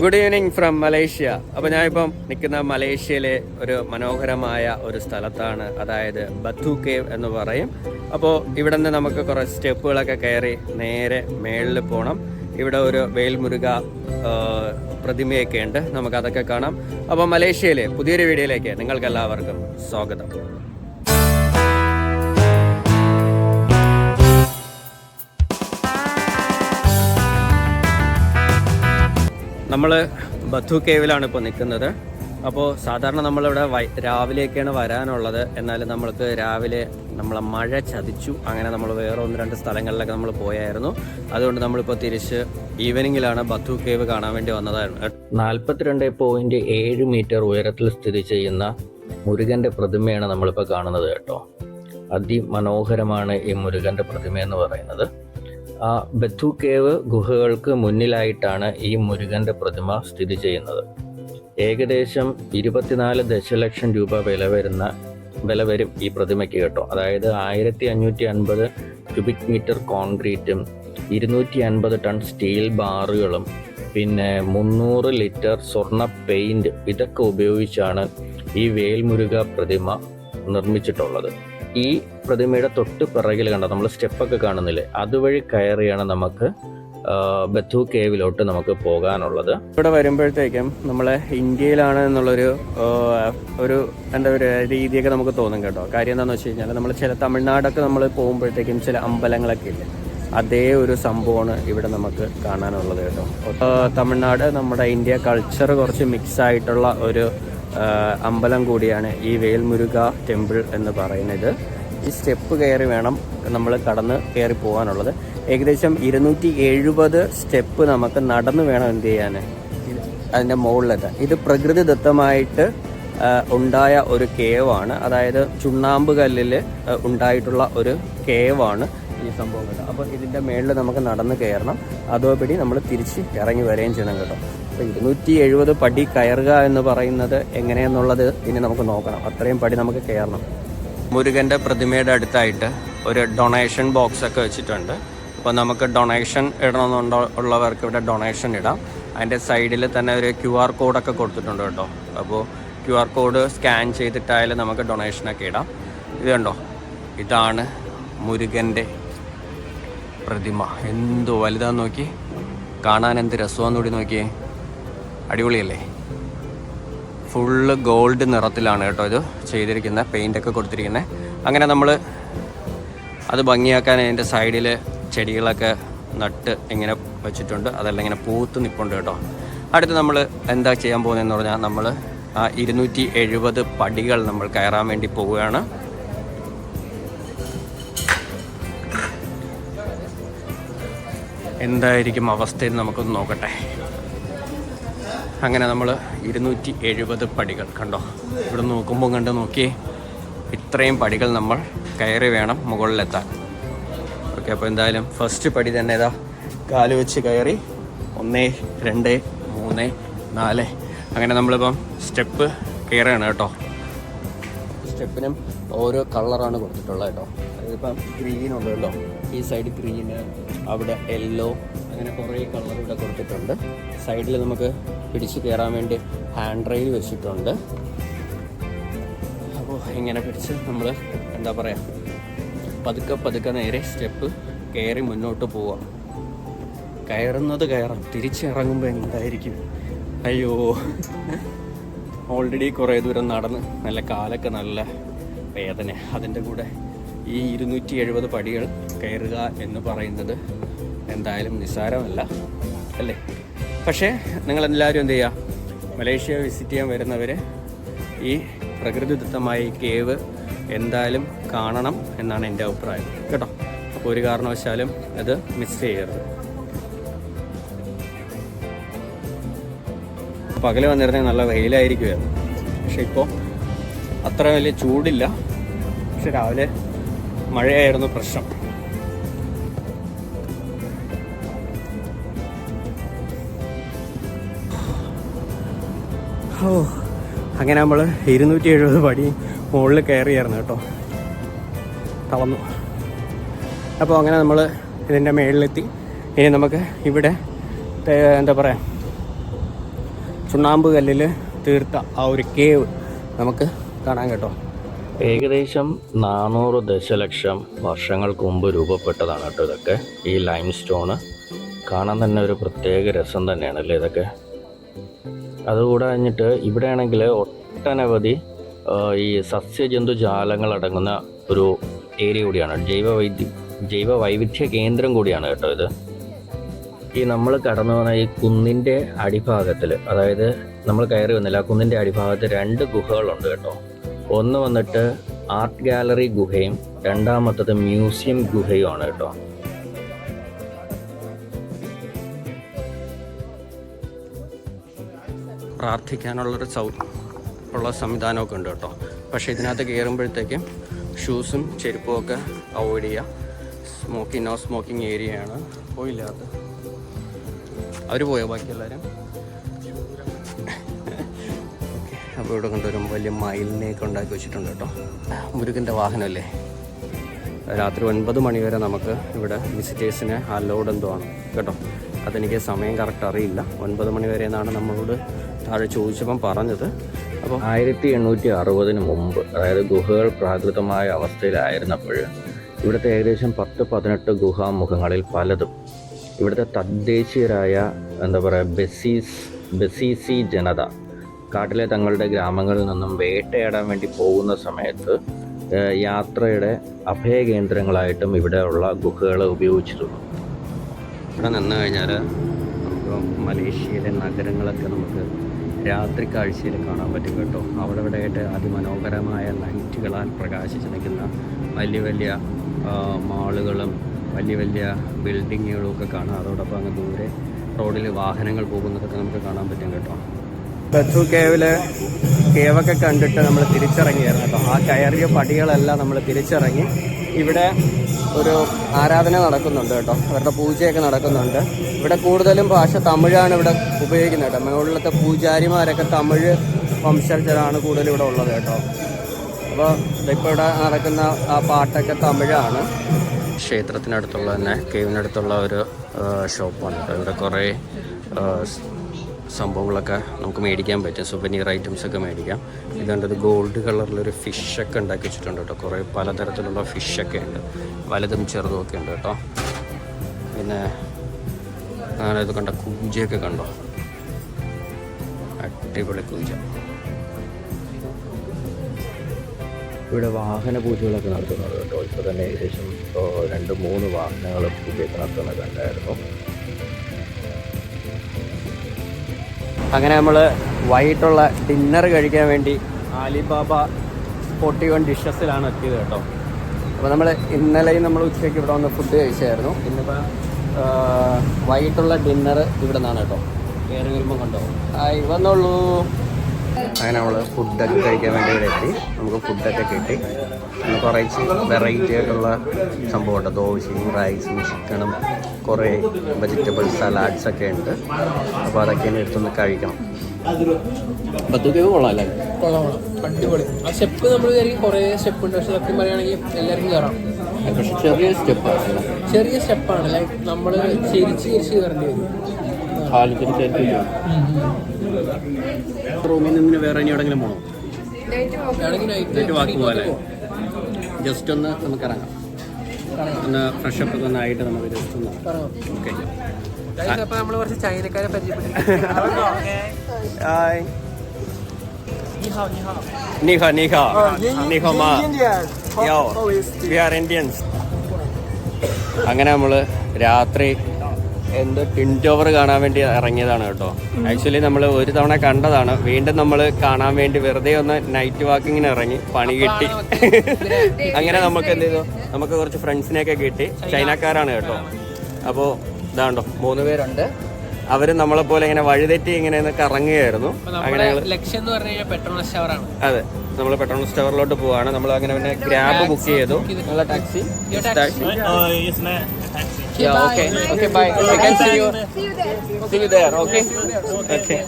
Good evening from Malaysia അപ്പോൾ ഞാനിപ്പം നിൽക്കുന്ന മലേഷ്യയിലെ ഒരു മനോഹരമായ ഒരു സ്ഥലത്താണ് അതായത് ബത്തു കേവ് എന്ന് പറയും. അപ്പോൾ ഇവിടെ നിന്ന് നമുക്ക് കുറേ സ്റ്റെപ്പുകളൊക്കെ കയറി നേരെ മേളിൽ പോകണം ഇവിടെ ഒരു വേൽമുരുക പ്രതിമയൊക്കെ ഉണ്ട്. നമുക്കതൊക്കെ കാണാം. അപ്പോൾ മലേഷ്യയിലെ പുതിയൊരു വീഡിയോയിലേക്ക് നിങ്ങൾക്ക് എല്ലാവർക്കും സ്വാഗതം. നമ്മൾ ബഥു കേവിലാണ് ഇപ്പോൾ നിൽക്കുന്നത് അപ്പോൾ സാധാരണ നമ്മളിവിടെ വൈ രാവിലെയൊക്കെയാണ് വരാനുള്ളത്. എന്നാൽ നമ്മൾക്ക് രാവിലെ നമ്മളെ മഴ ചതിച്ചു. അങ്ങനെ നമ്മൾ വേറെ ഒന്ന് രണ്ട് സ്ഥലങ്ങളിലൊക്കെ നമ്മൾ പോയായിരുന്നു. അതുകൊണ്ട് നമ്മളിപ്പോൾ തിരിച്ച് ഈവനിങ്ങിലാണ് ബഥു കേവ് കാണാൻ വേണ്ടി വന്നതായിരുന്നു. നാൽപ്പത്തിരണ്ട് പോയിന്റ് ഏഴ് മീറ്റർ ഉയരത്തിൽ സ്ഥിതി ചെയ്യുന്ന മുരുകന്റെ പ്രതിമയാണ് നമ്മളിപ്പോൾ കാണുന്നത് കേട്ടോ. അതിമനോഹരമാണ് ഈ മുരുകന്റെ പ്രതിമ എന്ന് പറയുന്നത്. ആ ബത്തു കേവ് ഗുഹകൾക്ക് മുന്നിലായിട്ടാണ് ഈ മുരുകന്റെ പ്രതിമ സ്ഥിതി ചെയ്യുന്നത്. ഏകദേശം ഇരുപത്തിനാല് ദശലക്ഷം രൂപ വില വരുന്ന വില വരും ഈ പ്രതിമയ്ക്ക് കേട്ടോ. അതായത് ആയിരത്തി അഞ്ഞൂറ്റി അൻപത് ക്യൂബിക് മീറ്റർ കോൺക്രീറ്റും ഇരുന്നൂറ്റി അൻപത് ടൺ സ്റ്റീൽ ബാറുകളും പിന്നെ മുന്നൂറ് ലിറ്റർ സ്വർണ പെയിന്റ് ഇതൊക്കെ ഉപയോഗിച്ചാണ് ഈ വേൽമുരുക പ്രതിമ നിർമ്മിച്ചിട്ടുള്ളത്. ഈ പ്രതിമയുടെ തൊട്ട് പിറകിൽ കണ്ട നമ്മൾ സ്റ്റെപ്പൊക്കെ കാണുന്നില്ലേ? അതുവഴി കയറിയാണ് നമുക്ക് ബത്തു കേവിലോട്ട് നമുക്ക് പോകാനുള്ളത്. ഇവിടെ വരുമ്പോഴത്തേക്കും നമ്മളെ ഇന്ത്യയിലാണ് എന്നുള്ളൊരു ഒരു എന്താ ഒരു രീതിയൊക്കെ നമുക്ക് തോന്നും കേട്ടോ. കാര്യം എന്താണെന്ന് വെച്ച് കഴിഞ്ഞാൽ നമ്മൾ ചില തമിഴ്നാടൊക്കെ നമ്മൾ പോകുമ്പോഴത്തേക്കും ചില അമ്പലങ്ങളൊക്കെ ഇല്ലേ? അതേ ഒരു സംഭവമാണ് ഇവിടെ നമുക്ക് കാണാനുള്ളത് കേട്ടോ. തമിഴ്നാട് നമ്മുടെ ഇന്ത്യ കൾച്ചർ കുറച്ച് മിക്സ് ആയിട്ടുള്ള ഒരു അമ്പലം കൂടിയാണ് ഈ വേൽമുരുക ടെമ്പിൾ എന്ന് പറയുന്നത്. ഈ സ്റ്റെപ്പ് കയറി വേണം നമ്മൾ കടന്ന് കയറി പോകാനുള്ളത്. ഏകദേശം ഇരുന്നൂറ്റി എഴുപത് സ്റ്റെപ്പ് നമുക്ക് നടന്ന് വേണം എന്ത് ചെയ്യാൻ. അതിന്റെ മുകളിലെത്താൻ ഇത് പ്രകൃതിദത്തമായിട്ട് ഉണ്ടായ ഒരു കേവാണ്. അതായത് ചുണ്ണാമ്പ് കല്ലിൽ ഉണ്ടായിട്ടുള്ള ഒരു കേവാണ് ഈ സംഭവം. കേട്ടോ അപ്പോൾ ഇതിന്റെ മേളിൽ നമുക്ക് നടന്ന് കയറണം. അതോപടി നമ്മൾ തിരിച്ച് ഇറങ്ങി വരികയും ചെയ്യണം കേട്ടോ. അപ്പോൾ ഇരുന്നൂറ്റി എഴുപത് പടി കയറുക എന്ന് പറയുന്നത് എങ്ങനെയെന്നുള്ളത് ഇനി നമുക്ക് നോക്കണം. അത്രയും പടി നമുക്ക് കയറണം. മുരുകന്റെ പ്രതിമയുടെ അടുത്തായിട്ട് ഒരു ഡൊണേഷൻ ബോക്സ് ഒക്കെ വെച്ചിട്ടുണ്ട്. അപ്പോൾ നമുക്ക് ഡൊണേഷൻ ഇടണമെന്നുണ്ടോ ഉള്ളവർക്ക് ഇവിടെ ഡൊണേഷൻ ഇടാം. അതിന്റെ സൈഡിൽ തന്നെ ഒരു ക്യു ആർ കോഡൊക്കെ കൊടുത്തിട്ടുണ്ട് കേട്ടോ. അപ്പോൾ ക്യു ആർ കോഡ് സ്കാൻ ചെയ്തിട്ടായാലും നമുക്ക് ഡൊണേഷനൊക്കെ ഇടാം. ഇത് കണ്ടോ? ഇതാണ് മുരുകന്റെ പ്രതിമ. എന്തോ വലുതാന്ന് നോക്കി. കാണാൻ എന്ത് രസമാണെന്ന് കൂടി നോക്കിയേ. അടിപൊളിയല്ലേ? ഫുള്ള് ഗോൾഡ് നിറത്തിലാണ് കേട്ടോ ഇത് ചെയ്തിരിക്കുന്നത് പെയിന്റൊക്കെ കൊടുത്തിരിക്കുന്നത്. അങ്ങനെ നമ്മൾ അത് ഭംഗിയാക്കാൻ അതിന്റെ സൈഡിൽ ചെടികളൊക്കെ നട്ട് ഇങ്ങനെ വെച്ചിട്ടുണ്ട്. അതെല്ലാം ഇങ്ങനെ പൂത്ത് നിൽപ്പുണ്ട് കേട്ടോ. അടുത്ത് നമ്മൾ എന്താ ചെയ്യാൻ പോകുന്നതെന്ന് പറഞ്ഞാൽ നമ്മൾ ആ ഇരുന്നൂറ്റി എഴുപത് പടികൾ നമ്മൾ കയറാൻ വേണ്ടി പോവുകയാണ്. എന്തായിരിക്കും അവസ്ഥയെന്ന് നമുക്കൊന്ന് നോക്കട്ടെ. അങ്ങനെ നമ്മൾ ഇരുന്നൂറ്റി എഴുപത് പടികൾ കണ്ടോ? ഇവിടെ നോക്കുമ്പോൾ കണ്ട് നോക്കി. ഇത്രയും പടികൾ നമ്മൾ കയറി വേണം മുകളിലെത്താൻ. ഓക്കെ അപ്പോൾ എന്തായാലും ഫസ്റ്റ് പടി തന്നെ ഇതാ. കാൽ വെച്ച് കയറി ഒന്ന് രണ്ട് മൂന്ന് നാല്. അങ്ങനെ നമ്മളിപ്പം സ്റ്റെപ്പ് കയറുകയാണ് കേട്ടോ. സ്റ്റെപ്പിനും ഓരോ കളറാണ് കൊടുത്തിട്ടുള്ളത് കേട്ടോ. അതിപ്പം ഗ്രീൻ ഉണ്ടല്ലോ ഈ സൈഡ് ഗ്രീന് അവിടെ യെല്ലോ അങ്ങനെ കുറേ കളർ ഇവിടെ കൊടുത്തിട്ടുണ്ട്. സൈഡിൽ നമുക്ക് പിടിച്ച് കയറാൻ വേണ്ടി ഹാൻഡ് റെയിൽ വെച്ചിട്ടുണ്ട്. അപ്പോൾ ഇങ്ങനെ പിടിച്ച് നമ്മൾ എന്താ പറയുക പതുക്കെ പതുക്കെ നേരെ സ്റ്റെപ്പ് കയറി മുന്നോട്ട് പോവാം. കയറുന്നത് കയറാം തിരിച്ചിറങ്ങുമ്പോൾ എന്തായിരിക്കും? അയ്യോ ഓൾറെഡി കുറേ ദൂരം നടന്ന് നല്ല കാലൊക്കെ നല്ല വേദന. അതിന്റെ കൂടെ ഈ ഇരുന്നൂറ്റി എഴുപത് പടികൾ കയറുക എന്ന് പറയുന്നത് എന്തായാലും നിസ്സാരമല്ല അല്ലേ? പക്ഷേ നിങ്ങളെല്ലാവരും എന്ത് ചെയ്യുക? മലേഷ്യ വിസിറ്റ് ചെയ്യാൻ വരുന്നവർ ഈ പ്രകൃതിദത്തമായ കേവ് എന്തായാലും കാണണം എന്നാണ് എന്റെ അഭിപ്രായം. കേട്ടോ? അപ്പോൾ ഒരു കാരണവശാലും അത് മിസ് ചെയ്യരുത്. പകൽ വന്നിരുന്നെങ്കിൽ നല്ല വെയിലായിരിക്കുമായിരുന്നു. പക്ഷെ ഇപ്പോൾ അത്ര വലിയ ചൂടില്ല. പക്ഷെ രാവിലെ മഴയായിരുന്നു പ്രശ്നം. ഓ അങ്ങനെ നമ്മൾ ഇരുന്നൂറ്റി എഴുപത് പടി മുകളിൽ കയറിയായിരുന്നു കേട്ടോ. തളന്നു അപ്പോൾ അങ്ങനെ നമ്മൾ ഇതിന്റെ മേളിലെത്തി. ഇനി നമുക്ക് ഇവിടെ എന്താ പറയുക ചുണ്ണാമ്പ് കല്ലിൽ തീർത്ത ആ ഒരു കേവ് നമുക്ക് കാണാൻ കേട്ടോ. ഏകദേശം നാനൂറ് ദശലക്ഷം വർഷങ്ങൾക്ക് മുമ്പ് രൂപപ്പെട്ടതാണ് കേട്ടോ ഇതൊക്കെ. ഈ ലൈം സ്റ്റോണ് കാണാൻ തന്നെ ഒരു പ്രത്യേക രസം തന്നെയാണ് അല്ലേ ഇതൊക്കെ? അതുകൂടെ കഴിഞ്ഞിട്ട് ഇവിടെ ആണെങ്കിൽ ഒട്ടനവധി ഈ സസ്യജന്തുജാലങ്ങൾ അടങ്ങുന്ന ഒരു ഏരിയ കൂടിയാണ്. ജൈവ വൈദ്യ ജൈവ വൈവിധ്യ കേന്ദ്രം കൂടിയാണ് കേട്ടോ ഇത്. ഈ നമ്മൾ കടന്നു വന്ന ഈ കുന്നിന്റെ അടിഭാഗത്തിൽ അതായത് നമ്മൾ കയറി വന്നില്ല ആ കുന്നിന്റെ അടിഭാഗത്ത് രണ്ട് ഗുഹകളുണ്ട് കേട്ടോ. ഒന്ന് വന്നിട്ട് ആർട്ട് ഗാലറി ഗുഹയും രണ്ടാമത്തത് മ്യൂസിയം ഗുഹയുമാണ് കേട്ടോ. പ്രാർത്ഥിക്കാനുള്ളൊരു സൗ ഉള്ള സംവിധാനമൊക്കെ ഉണ്ട് കേട്ടോ. പക്ഷേ ഇതിനകത്ത് കയറുമ്പോഴത്തേക്കും ഷൂസും ചെരുപ്പും ഒക്കെ അവോയ്ഡ് ചെയ്യുക സ്മോക്കിംഗ് നോ സ്മോക്കിംഗ് ഏരിയയാണ് പോയില്ലാത്ത അവർ പോയോ ബാക്കി എല്ലാവരും അപ്പോൾ ഇവിടെ കൊണ്ടുവരും വലിയ മയിലിനെയൊക്കെ ഉണ്ടാക്കി വെച്ചിട്ടുണ്ട് കേട്ടോ. മുരുകന്റെ വാഹനമല്ലേ? രാത്രി ഒൻപത് മണി വരെ നമുക്ക് ഇവിടെ വിസിറ്റേഴ്സിന് അലൗഡ് എന്തോ ആണ്. കേട്ടോ. അതെനിക്ക് സമയം കറക്റ്റ് അറിയില്ല. ഒൻപത് മണി വരെ എന്നാണ് നമ്മളോട് താഴെ ചോദിച്ചപ്പം പറഞ്ഞത്. അപ്പോൾ ആയിരത്തി എണ്ണൂറ്റി അറുപതിന് മുമ്പ് അതായത് ഗുഹകൾ പ്രാകൃതമായ അവസ്ഥയിലായിരുന്നപ്പോൾ ഇവിടുത്തെ ഏകദേശം പത്ത് പതിനെട്ട് ഗുഹാമുഖങ്ങളിൽ പലതും. ഇവിടുത്തെ തദ്ദേശീയരായ എന്താ പറയുക ബസീസ് ബസീസി ജനത കാട്ടിലെ തങ്ങളുടെ ഗ്രാമങ്ങളിൽ നിന്നും വേട്ടയാടാൻ വേണ്ടി പോകുന്ന സമയത്ത് യാത്രയുടെ അഭയകേന്ദ്രങ്ങളായിട്ടും ഇവിടെയുള്ള ഗുഹകൾ ഉപയോഗിച്ചിരുന്നു. ഇവിടെ നിന്ന് കഴിഞ്ഞാൽ നമുക്ക് മലേഷ്യയിലെ നഗരങ്ങളൊക്കെ നമുക്ക് രാത്രി കാഴ്ചയിൽ കാണാൻ പറ്റും കേട്ടോ. അവിടെ ഇവിടെ ആയിട്ട് അതിമനോഹരമായ ലൈറ്റുകളാൽ പ്രകാശിച്ച് നിൽക്കുന്ന വലിയ വലിയ മാളുകളും വലിയ വലിയ ബിൽഡിങ്ങുകളും ഒക്കെ കാണാം. അതോടൊപ്പം അങ്ങ് ദൂരെ റോഡിൽ വാഹനങ്ങൾ പോകുന്നതൊക്കെ നമുക്ക് കാണാൻ പറ്റും കേട്ടോ. ബത്തു കേവിൽ കേവൊക്കെ കണ്ടിട്ട് നമ്മൾ തിരിച്ചിറങ്ങിയായിരുന്നു കേട്ടോ. ആ കയറിയ പടികളെല്ലാം നമ്മൾ തിരിച്ചിറങ്ങി. ഇവിടെ ഒരു ആരാധന നടക്കുന്നുണ്ട് കേട്ടോ. അവരുടെ പൂജയൊക്കെ നടക്കുന്നുണ്ട്. ഇവിടെ കൂടുതലും ഭാഷ തമിഴാണ് ഇവിടെ ഉപയോഗിക്കുന്നത് കേട്ടോ. മുകളിലത്തെ പൂജാരിമാരൊക്കെ തമിഴ് വംശജരാണ് കൂടുതലും ഇവിടെ ഉള്ളത് കേട്ടോ. അപ്പോൾ ഇപ്പോൾ ഇവിടെ നടക്കുന്ന ആ പാട്ടൊക്കെ തമിഴാണ്. ക്ഷേത്രത്തിനടുത്തുള്ള തന്നെ കേവിനടുത്തുള്ള ഒരു ഷോപ്പാണ് കേട്ടോ. ഇവിടെ കുറേ സംഭവങ്ങളൊക്കെ നമുക്ക് മേടിക്കാൻ പറ്റും. സുവനീർ ഐറ്റംസ് ഒക്കെ മേടിക്കാം. ഇതുണ്ടത് ഗോൾഡ് കളറിലൊരു ഫിഷൊക്കെ ഉണ്ടാക്കി വെച്ചിട്ടുണ്ട് കേട്ടോ. കുറേ പലതരത്തിലുള്ള ഫിഷൊക്കെ ഉണ്ട്. വലുതും ചെറുതും ഒക്കെ ഉണ്ട് കേട്ടോ. പിന്നെ അങ്ങനെ ഇത് കണ്ട കൂജയൊക്കെ കണ്ടോ? അടിപൊളി കൂജ ഇവിടെ വാഹന പൂജകളൊക്കെ നടത്തുന്നത് കേട്ടോ. ഇപ്പോൾ തന്നെ ഏകദേശം ഇപ്പോൾ രണ്ട് മൂന്ന് വാഹനങ്ങൾ പൂജയൊക്കെ നടത്തുന്നത് കണ്ടായിരുന്നു. അങ്ങനെ നമ്മൾ വൈകിട്ടുള്ള ഡിന്നർ കഴിക്കാൻ വേണ്ടി ആലിബാബ ഫോർട്ടി വൺ ഡിഷസിലാണ് എത്തിയത് കേട്ടോ. അപ്പോൾ നമ്മൾ ഇന്നലെയും നമ്മൾ ഉച്ചയ്ക്ക് ഇവിടെ വന്ന് ഫുഡ് കഴിച്ചായിരുന്നു. ഇന്നിപ്പോൾ വൈകിട്ടുള്ള ഡിന്നർ ഇവിടെ നിന്നാണ് കേട്ടോ കയറി വരുമ്പോൾ കണ്ടോ വന്നോളൂ. അങ്ങനെ നമ്മൾ ഫുഡൊക്കെ കഴിക്കാൻ വേണ്ടി ഇവിടെ എത്തി. നമുക്ക് ഫുഡൊക്കെ കിട്ടി. കുറച്ച് വെറൈറ്റി ആയിട്ടുള്ള സംഭവമുണ്ട് ദോശയും റൈസും ചിക്കനും കുറേ വെജിറ്റബിൾ സലാഡ്സ് ഒക്കെ ഉണ്ട്. അപ്പോൾ അതൊക്കെ ഇനി എടുത്തൊന്ന് കഴിക്കണം. ബത്തുക്കേവ് കൊള്ളാമല്ലേ കൊള്ളാം കൊള്ളാം. അടിപൊളി. ആ സ്റ്റെപ്പ് നമ്മൾ കുറേ സ്റ്റെപ്പ് ഉണ്ട്. പക്ഷെ സത്യം പറയുകയാണെങ്കിൽ എല്ലാവർക്കും കയറാം പക്ഷെ ചെറിയ സ്റ്റെപ്പ് ചെറിയ സ്റ്റെപ്പാണ് ലൈക്ക് നമ്മൾ ചിരിച്ച് ചിരിച്ച് കയറേണ്ടി വരും. റൂമിൽ നിന്ന് വേറെ ഇനി എവിടെങ്കിലും പോകണം വേണമെങ്കിൽ നൈറ്റ് എന്നിട്ട് വാക്ക് പോലെ ജസ്റ്റ് ഒന്ന് നമുക്ക് ഇറങ്ങാം. ഒന്ന് ഫ്രഷ് അപ്പ് ഒന്ന് ആയിട്ട് നമുക്ക് ജസ്റ്റ് ഒന്ന് ഓക്കെ അപ്പോൾ നമ്മൾ കുറച്ച് ചൈനക്കാരെ പരിചയപ്പെട്ടു ഹായ് അങ്ങനെ നമ്മൾ രാത്രി എന്ത് ടിൻ ടോവർ കാണാൻ വേണ്ടി ഇറങ്ങിയതാണ് കേട്ടോ. ആക്ച്വലി നമ്മൾ ഒരു തവണ കണ്ടതാണ്. വീണ്ടും നമ്മൾ കാണാൻ വേണ്ടി വെറുതെ ഒന്ന് നൈറ്റ് വാക്കിങ്ങിന് ഇറങ്ങി പണി കിട്ടി. അങ്ങനെ നമുക്ക് എന്ത് ചെയ്തു? നമുക്ക് കുറച്ച് ഫ്രണ്ട്സിനെയൊക്കെ കിട്ടി. ചൈനക്കാരാണ് കേട്ടോ. അപ്പോൾ ഇതാണ്ടോ മൂന്ന് പേരുണ്ട്. അവർ നമ്മളെ പോലെ ഇങ്ങനെ വഴിതെറ്റി ഇങ്ങനെ കറങ്ങുകയായിരുന്നു. അങ്ങനെ ലക്ഷ്യം എന്ന് പറഞ്ഞു കഴിഞ്ഞാൽ പെട്രോൾ ഷവറാണ് അതെ. നമ്മൾ പെട്രോൾ സ്റ്റോറിലോട്ട് പോവാണ്. നമ്മൾ അങ്ങനെ പിന്നെ ഗ്രാബ് ബുക്ക് ചെയ്തു. നല്ല taxi taxi okay can bye you. Can see you see you there, okay? Okay.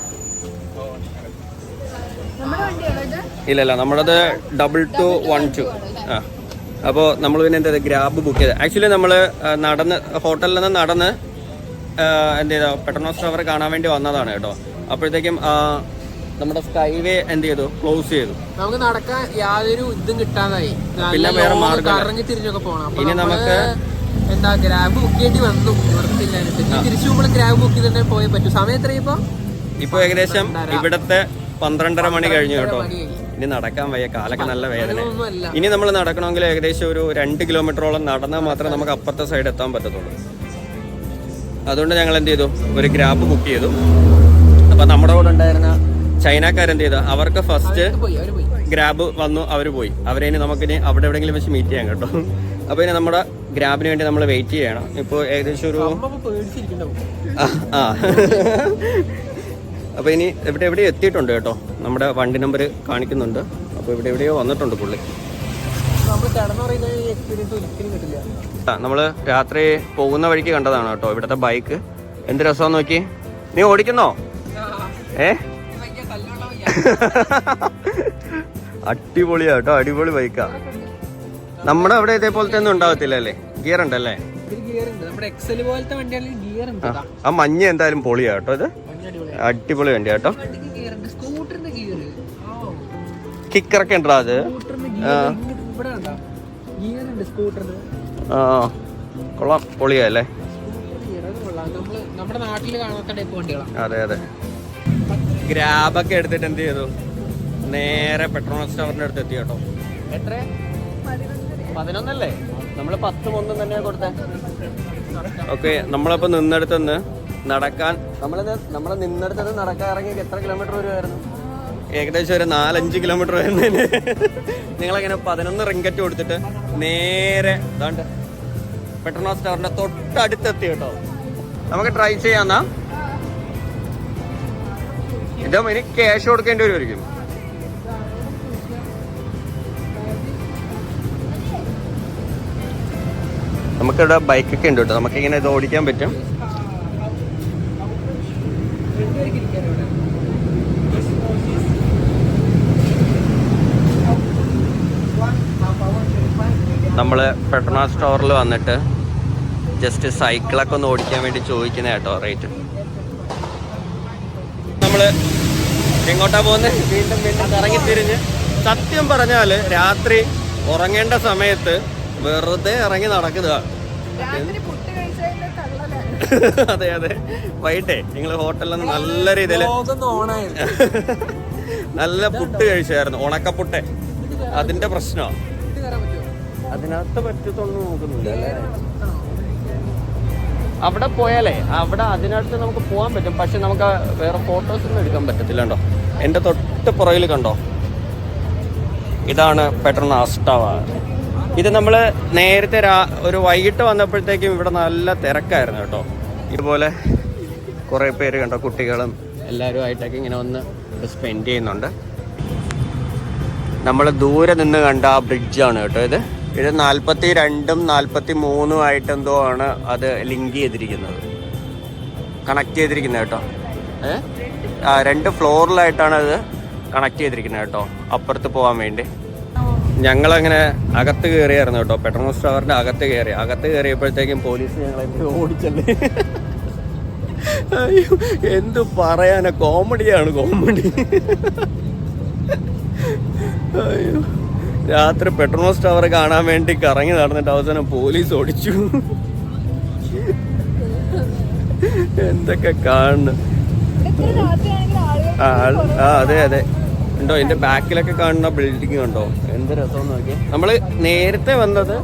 ഇല്ല ഇല്ല നമ്മളത് ഡബിൾ ടു വൺ ടു ആ. അപ്പോൾ നമ്മൾ പിന്നെ എന്താ ഗ്രാബ് ബുക്ക് ചെയ്ത് ആക്ച്വലി നമ്മൾ നടന്ന് ഹോട്ടലിൽ നിന്ന് നടന്ന് എന്ത് ചെയ്താ പെട്രോൾ ടവർ കാണാൻ വേണ്ടി വന്നതാണ് കേട്ടോ. അപ്പോഴത്തേക്കും നമ്മുടെ സ്കൈവേ എന്ത് ചെയ്തു? ക്ലോസ് ചെയ്തു. നമുക്ക് നടക്കാൻ യാതൊരു ഇതും കിട്ടാതായി. പിന്നെ വേറെ മാർഗം ഇനി നമുക്ക് എന്താ ഗ്രാബ് ബുക്ക് ചെയ്യേണ്ടി വന്നു. ഉറപ്പില്ല തിരിച്ചു നമ്മൾ ഗ്രാബ് ബുക്ക് ചെയ്ത് തന്നെ പോയേ പറ്റൂ. സമയം എത്ര ഇപ്പൊ? ഏകദേശം ഇവിടത്തെ പന്ത്രണ്ടര മണി കഴിഞ്ഞു കേട്ടോ. ഇനി നടക്കാൻ വയ്യ. കാലൊക്കെ നല്ല വേദന ഇനി നമ്മൾ നടക്കണമെങ്കിൽ ഏകദേശം ഒരു രണ്ട് കിലോമീറ്ററോളം നടന്നാൽ മാത്രമേ നമുക്ക് അപ്പുറത്തെ സൈഡ് എത്താൻ പറ്റത്തുള്ളൂ. അതുകൊണ്ട് ഞങ്ങൾ എന്ത് ചെയ്തു? ഒരു ഗ്രാബ് ബുക്ക് ചെയ്തു. അപ്പൊ നമ്മുടെ കൂടെ ഉണ്ടായിരുന്ന ചൈനക്കാരെന്ത് ചെയ്തു? അവർക്ക് ഫസ്റ്റ് ഗ്രാബ് വന്നു അവർ പോയി. അവരെ ഇനി നമുക്കിനി അവിടെ എവിടെയെങ്കിലും വെച്ച് മീറ്റ് ചെയ്യാം കേട്ടോ. അപ്പോൾ ഇനി നമ്മുടെ ഗ്രാബിന് വേണ്ടി നമ്മൾ വെയിറ്റ് ചെയ്യണം. ഇപ്പോൾ ഏകദേശം ഒരു ആ ആ. അപ്പോൾ ഇനി എവിടെ എവിടെ എത്തിയിട്ടുണ്ട് കേട്ടോ. നമ്മുടെ വണ്ടി നമ്പർ കാണിക്കുന്നുണ്ട്. അപ്പോൾ ഇവിടെ എവിടെയോ വന്നിട്ടുണ്ട് പുള്ളി. നമ്മൾ രാത്രി പോകുന്ന വഴിക്ക് കണ്ടതാണ് കേട്ടോ ഇവിടത്തെ ബൈക്ക് എന്ത് രസമാന്ന് നോക്കി? നീ ഓടിക്കുന്നോ? ഏ? അടിപൊളിയാ കേട്ടോ അടിപൊളി ബൈക്കാ നമ്മുടെ അവിടെ ഇതേപോലത്തെ ഒന്നും ഉണ്ടാവത്തില്ല അല്ലേ? ഗിയർ ഉണ്ടല്ലേ ഗിയർ ഉണ്ട്. നമ്മുടെ എക്സൽ പോലത്തെ വണ്ടിയാണെങ്കിൽ ഗിയർ ഉണ്ട് ആ, മഞ്ഞ എന്തായാലും പൊളിയാ കേട്ടോ ഇത്. അടിപൊളി വണ്ടി കേട്ടോ. ഗിയർ ഉണ്ട്. സ്കൂട്ടറിന്റെ ഗിയർ കിക്കറൊക്കെ ഉണ്ടോ അത്? സ്കൂട്ടറിന്റെ ഗിയർ ഇവിടെ ഉണ്ടോ? ഗിയർ ഉണ്ട് സ്കൂട്ടറിന് ആ കൊള്ളാം. പൊളിയാ അല്ലേ? ഗിയർ അത് കൊള്ളാം. നമ്മുടെ നാട്ടിൽ കാണാത്ത ടൈപ്പ് വണ്ടികളാണ് അതെ അതെ. ഗ്രാബൊക്കെ എടുത്തിട്ട് എന്ത് ചെയ്തു? നേരെ പെട്രോൾ സ്റ്റോറിന്റെ അടുത്ത് എത്തി കേട്ടോ. എത്ര പതിനൊന്നല്ലേ? നമ്മൾ പത്ത് ഒന്നും തന്നെ കൊടുത്തേ. ഓക്കെ നമ്മളിപ്പോ നിന്നെടുത്തുനിന്ന് നടക്കാൻ നമ്മൾ നമ്മൾ നിന്നെടുത്തത് നടക്കാൻ ഇറങ്ങി എത്ര കിലോമീറ്റർ വരുമായിരുന്നു ഏകദേശം ഒരു നാലഞ്ച് കിലോമീറ്റർ വരുന്നതിന്. നിങ്ങളങ്ങനെ പതിനൊന്ന് റിങ്കറ്റ് കൊടുത്തിട്ട് നേരെ ഇതാണ്ട് പെട്രോൾ സ്റ്റോറിന്റെ തൊട്ടടുത്തെത്തി കേട്ടോ. നമുക്ക് ട്രൈ ചെയ്യാന്നാ ഇതും എനിക്ക് ക്യാഷ് കൊടുക്കേണ്ടി വരുമായിരിക്കും നമുക്കിവിടെ ബൈക്കൊക്കെ ഉണ്ട് കേട്ടോ. നമുക്കിങ്ങനെ ഇത് ഓടിക്കാൻ പറ്റും. നമ്മൾ പെട്രോൾ സ്റ്റോറിൽ വന്നിട്ട് ജസ്റ്റ് സൈക്കിളൊക്കെ ഒന്ന് ഓടിക്കാൻ വേണ്ടി ചോദിക്കുന്ന കേട്ടോ റേറ്റ് നമ്മൾ എങ്ങോട്ടാ പോകുന്നത് വീണ്ടും വീണ്ടും കറങ്ങി തിരിഞ്ഞ്. സത്യം പറഞ്ഞാൽ രാത്രി ഉറങ്ങേണ്ട സമയത്ത് വെറുതെ ഇറങ്ങി നടക്കുക അതെ അതെ. വൈകിട്ടേ നിങ്ങൾ ഹോട്ടലിൽ നല്ല രീതിയിൽ നല്ല പുട്ട് കഴിച്ചായിരുന്നു ഉണക്കപ്പുട്ടെ. അതിന്റെ പ്രശ്നമാണ് കയറാൻ അതിനകത്ത് പറ്റത്തൊന്നും നോക്കുന്നില്ല അവിടെ പോയാലേ അവിടെ അതിനടുത്ത് നമുക്ക് പോകാൻ പറ്റും. പക്ഷെ നമുക്ക് വേറെ ഫോട്ടോസ് ഒന്നും എടുക്കാൻ പറ്റത്തില്ല കണ്ടോ? എന്റെ തൊട്ട് പുറകിൽ കണ്ടോ? ഇതാണ് പെട്ടെന്ന് ടവർ ഇത് നമ്മൾ നേരത്തെ രാ ഒരു വൈകിട്ട് വന്നപ്പോഴത്തേക്കും ഇവിടെ നല്ല തിരക്കായിരുന്നു കേട്ടോ. ഇതുപോലെ കുറേ പേര് കണ്ടോ കുട്ടികളും എല്ലാവരും ആയിട്ടൊക്കെ ഇങ്ങനെ ഒന്ന് സ്പെൻഡ് ചെയ്യുന്നുണ്ട്. നമ്മൾ ദൂരെ നിന്ന് കണ്ട ആ ബ്രിഡ്ജാണ് കേട്ടോ ഇത്. ഇത് നാൽപ്പത്തി രണ്ടും നാൽപ്പത്തി മൂന്നും ആയിട്ട് എന്തോ ആണ് അത് ലിങ്ക് ചെയ്തിരിക്കുന്നത്. കണക്ട് ചെയ്തിരിക്കുന്നത് കേട്ടോ. ഏഹ് രണ്ട് ഫ്ലോറിലായിട്ടാണ് അത് കണക്ട് ചെയ്തിരിക്കുന്നത് കേട്ടോ അപ്പുറത്ത് പോകാൻ വേണ്ടി. ഞങ്ങളങ്ങനെ അകത്ത് കയറിയായിരുന്നു കേട്ടോ. പെട്രോൾ സ്റ്റവറിന്റെ അകത്ത് കയറി. അകത്ത് കയറിയപ്പോഴത്തേക്കും പോലീസ് ഞങ്ങളെ ഓടിച്ചല്ലേ അയ്യോ എന്ത് പറയാനാ? കോമഡിയാണ് കോമഡി. അയ്യോ. രാത്രി പെട്രോൾ ടവർ കാണാൻ വേണ്ടി കറങ്ങി നടന്നിട്ട് അവസാനം പോലീസ് ഓടിച്ചു. എന്തൊക്കെ കാണുന്നു? ആ അതെ അതെ. ഉണ്ടോ എന്റെ ബാക്കിലൊക്കെ കാണുന്ന ബിൽഡിംഗ് ഉണ്ടോ എന്ത് രസം നോക്കി നമ്മൾ നേരത്തെ വന്നത്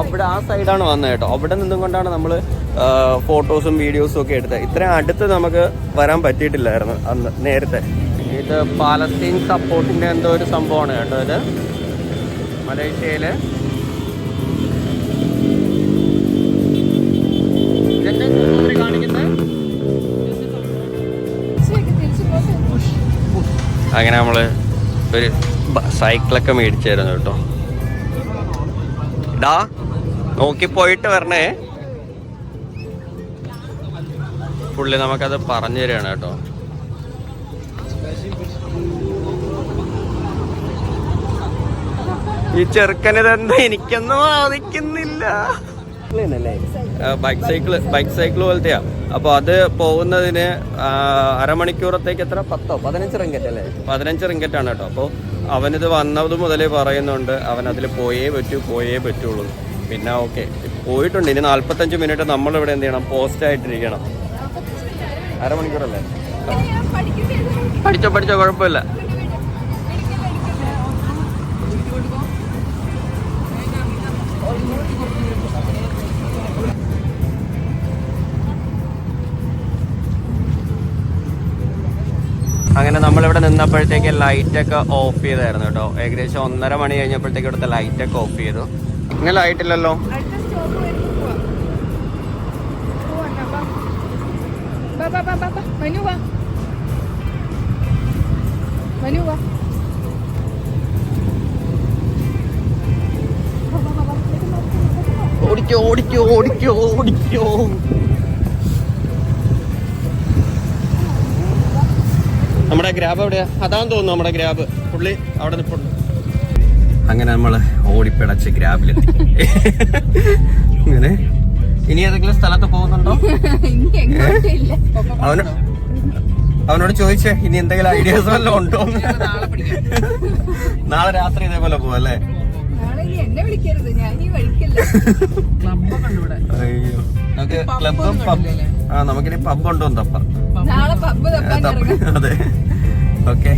അവിടെ ആ സൈഡാണ് വന്നത് കേട്ടോ. അവിടെ നിന്നും കൊണ്ടാണ് നമ്മൾ ഫോട്ടോസും വീഡിയോസും ഒക്കെ എടുത്തത്. ഇത്രയും അടുത്ത് നമുക്ക് വരാൻ പറ്റിയിട്ടില്ലായിരുന്നു അന്ന് നേരത്തെ. ഇത് പാലസ്തീൻ സപ്പോർട്ടിന്റെ എന്തോ ഒരു സംഭവമാണ് കേട്ടോ ഇത്. മലേഷ്യയിൽ. അങ്ങനെ നമ്മൾ ഒരു സൈക്കിളൊക്കെ മേടിച്ചായിരുന്നു കേട്ടോ. ഡാ നോക്കി പോയിട്ട് വരണേ. പുള്ളി നമുക്കത് പറഞ്ഞു തരികയാണ് കേട്ടോ. ഈ ചെറുക്കനിതെന്താ എനിക്കൊന്നും ബാധിക്കുന്നില്ല ബൈക്ക് സൈക്കിൾ ബൈക്ക് സൈക്കിൾ പോലത്തെയാ. അപ്പോൾ അത് പോകുന്നതിന് അരമണിക്കൂറത്തേക്ക് എത്ര? പത്തോ? പതിനഞ്ച് റിങ്കറ്റ് അല്ലേ? പതിനഞ്ച് റിങ്കറ്റ് ആണ് കേട്ടോ. അപ്പോൾ അവനിത് വന്നത് മുതലേ പറയുന്നുണ്ട് അവൻ അതിൽ പോയേ പറ്റൂ പോയേ പറ്റുള്ളൂ. പിന്നെ ഓക്കെ. പോയിട്ടുണ്ട്. ഇനി നാൽപ്പത്തഞ്ച് മിനിറ്റ് നമ്മളിവിടെ എന്ത് ചെയ്യണം? പോസ്റ്റ് ആയിട്ടിരിക്കണം. അരമണിക്കൂറല്ലേ? പഠിച്ചോ പഠിച്ചോ കുഴപ്പമില്ല. അങ്ങനെ നമ്മളിവിടെ നിന്നപ്പോഴത്തേക്ക് ലൈറ്റൊക്കെ ഓഫ് ചെയ്തായിരുന്നു കേട്ടോ. ഏകദേശം ഒന്നര മണി കഴിഞ്ഞപ്പോഴത്തേക്ക് ഇവിടുത്തെ ലൈറ്റ് ഒക്കെ ഓഫ് ചെയ്തു. ഇങ്ങനെ ലൈറ്റില്ലല്ലോ. ഓടിക്കോ ഓടിക്കോ ഓടിക്കോ വരുമ്പോ നമ്മുടെ ഗ്രാബ് എവിടെയാ? അതാന്ന് തോന്നുന്നു നമ്മുടെ ഗ്രാബ്. പുള്ളി അവിടെ നിൽപ്പുണ്ട് അങ്ങനെ നമ്മൾ ഓടിപ്പിടച്ച് ഗ്രാബിലെത്തി. അങ്ങനെ ഇനി ഏതെങ്കിലും സ്ഥലത്ത് പോകുന്നുണ്ടോ? ഇനി എങ്ങോട്ടും ഇല്ല. അവന് അവനോട് ചോദിച്ചേ ഇനി എന്തെങ്കിലും ഐഡിയാസ് വല്ലതും ഉണ്ടോ നാളെ രാത്രി ഇതേപോലെ പോവല്ലേ അയ്യോ. നമുക്ക് ക്ലബും പബ്? ആ നമുക്കിനി പബ് ഉണ്ടോ തപ്പ. അതെ. ഓക്കെ.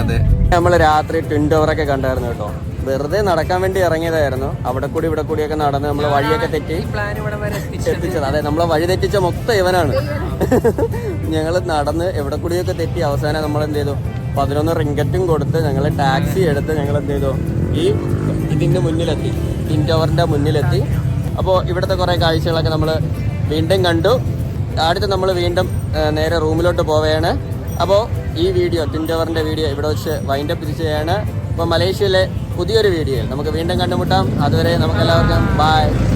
അതെ. നമ്മൾ രാത്രി ട്വിൻ ടവർ ഒക്കെ കണ്ടായിരുന്നു കേട്ടോ. വെറുതെ നടക്കാൻ വേണ്ടി ഇറങ്ങിയതായിരുന്നു. അവിടെ കൂടി ഇവിടെ കൂടിയൊക്കെ നടന്ന് നമ്മൾ വഴിയൊക്കെ തെറ്റി ഈ പ്ലാൻ ഇവിടെ വരെ എത്തിച്ചത്. എത്തിച്ചത്. അതെ നമ്മളെ വഴി തെറ്റിച്ച മൊത്തം ഇവനാണ്. ഞങ്ങൾ നടന്ന് എവിടെ കൂടിയൊക്കെ തെറ്റി അവസാനം നമ്മൾ എന്ത് ചെയ്തു? പതിനൊന്ന് റിങ്കറ്റും കൊടുത്ത് ഞങ്ങൾ ടാക്സി എടുത്ത് ഞങ്ങൾ എന്ത് ചെയ്തു ഈ ഇതിന്റെ മുന്നിലെത്തി. ടിൻ ടവറിന്റെ മുന്നിലെത്തി. അപ്പോൾ ഇവിടുത്തെ കുറേ കാഴ്ചകളൊക്കെ നമ്മൾ വീണ്ടും കണ്ടു. അടുത്ത് നമ്മൾ വീണ്ടും നേരെ റൂമിലോട്ട് പോവുകയാണ് അപ്പോൾ ഈ വീഡിയോ ടിൻ ടവറിന്റെ വീഡിയോ ഇവിടെ വെച്ച് വൈൻഡപ്പ് ചെയ്യുകയാണ് അപ്പോൾ മലേഷ്യയിലെ പുതിയൊരു വീഡിയോ. നമുക്ക് വീണ്ടും കണ്ടുമുട്ടാം. അതുവരെ നമുക്ക് എല്ലാവർക്കും ബൈ